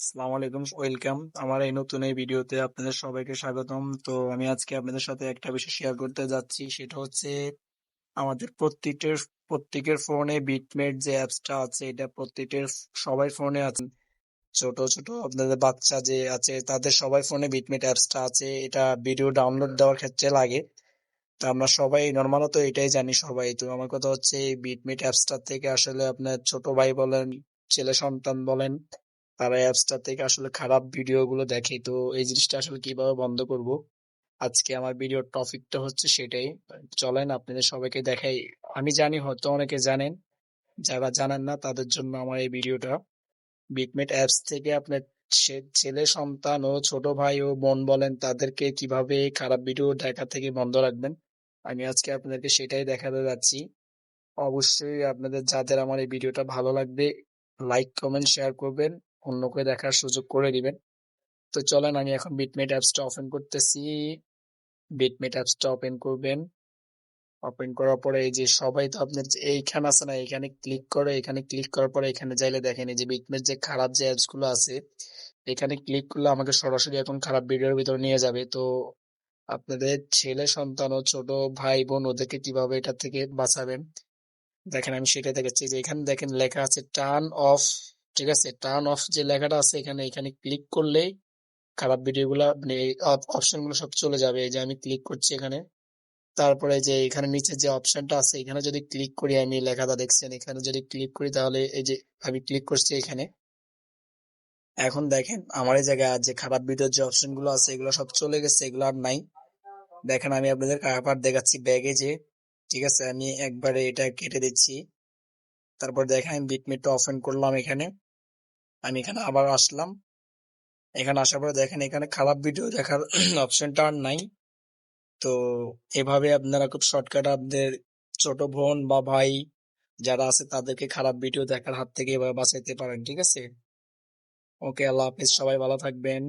আসসালামু আলাইকুম, ওয়েলকাম। আমার এই নতুন এই ভিডিওতে আপনাদের সবাইকে স্বাগতম। তো আমি আজকে আপনাদের সাথে একটা বিষয় শেয়ার করতে যাচ্ছি। সেটা হচ্ছে আমাদের প্রত্যেকের প্রত্যেকের ফোনে বিটমেট যে অ্যাপসটা আছে, এটা প্রত্যেকের সবাই ফোনে আছে। ছোট ছোট আপনাদের বাচ্চা যে আছে, তাদের সবাই ফোনে বিটমেট অ্যাপসটা আছে। এটা ভিডিও ডাউনলোড দেওয়ার ক্ষেত্রে লাগে। তো আমরা সবাই নর্মালত এটাই জানি সবাই। তো আমার কথা হচ্ছে এই বিটমেট অ্যাপসটা থেকে আসলে আপনার ছোট ভাই বলেন, ছেলে সন্তান বলেন তারা অ্যাপসটা থেকে আসলে খারাপ ভিডিও গুলো দেখে। তো এই জিনিসটা আসলে কীভাবে বন্ধ করব? আজকে আমার ভিডিওর টপিকটা হচ্ছে সেটাই। চলেন আপনাদের সবাইকে দেখাই। আমি জানি হয়তো অনেকে জানেন। যারা জানেন না, তাদের জন্য আমার এই ভিডিওটা বিটমেট অ্যাপস থেকে আপনার ছেলে, সন্তান ও ছোট ভাই ও বোন বলেন, তাদেরকে কীভাবে খারাপ ভিডিও দেখা থেকে বন্ধ রাখবেন? আমি আজকে আপনাদেরকে সেটাই দেখাতে যাচ্ছি। অবশ্যই আপনাদের, যাদের আমার এই ভিডিওটা ভালো লাগবে লাইক কমেন্ট শেয়ার করবেন। অন্যকে দেখার সুযোগ করে দিবেন। তো চলেন আমি এখন বিটমেট অ্যাপসটা ওপেন করতেছি। বিটমেট অ্যাপসটা ওপেন করবেন। ওপেন করার পরে এই যে সবাই তো আপনার এইখানে আছে না এখানে ক্লিক করে এখানে ক্লিক করার পরে এখানে যাইলে দেখেন এই যে বিটমেট যে খারাপ যে অ্যাপসগুলো আছে, এখানে ক্লিক করলে আমাকে সরাসরি এখন খারাপ ভিডিওর ভিতরে নিয়ে যাবে। তো আপনাদের ছেলে, সন্তান ও ছোট ভাই, বোন ওদেরকে কীভাবে এটা থেকে বাঁচাবেন? দেখেন আমি সেটাই দেখাচ্ছি। যে এখানে দেখেন লেখা আছে টার্ন অফ ঠিক আছে? টার্ন অফ যে লেখাটা আছে এখানে এখানে ক্লিক করলেই খারাপ ভিডিও গুলা মানে অপশনগুলো সব চলে যাবে। এই যে আমি ক্লিক করছি এখানে। তারপরে যে এখানে নিচে যে অপশনটা আছে, এখানে যদি ক্লিক করি আমি লেখাটা দেখছেন, এখানে যদি ক্লিক করি তাহলে এই যে আমি ক্লিক করছি এখানে। এখন দেখেন, আমার এই জায়গায় যে খারাপ ভিডিওর যে অপশনগুলো আছে, এগুলো সব চলে গেছে, এগুলো আর নাই। দেখেন আমি আপনাদের আবার দেখাচ্ছি ব্যাগে যে, ঠিক আছে? আমি একবারে এটা কেটে দিচ্ছি। তারপর দেখেন আমি বিটমিটটা ওপেন করলাম এখানে। আমি এখানে আবার আসলাম। এখানে আসার পরে দেখেন এখানে খারাপ ভিডিও দেখার অপশনটা আর নাই। তো এভাবে আপনারা খুব শর্টকাট আপনাদের ছোট বোন বা ভাই যারা আছে তাদেরকে খারাপ ভিডিও দেখার হাত থেকে এভাবে বাঁচাইতে পারেন, ঠিক আছে? ওকে আল্লাহ হাফিজ, সবাই ভালো থাকবেন।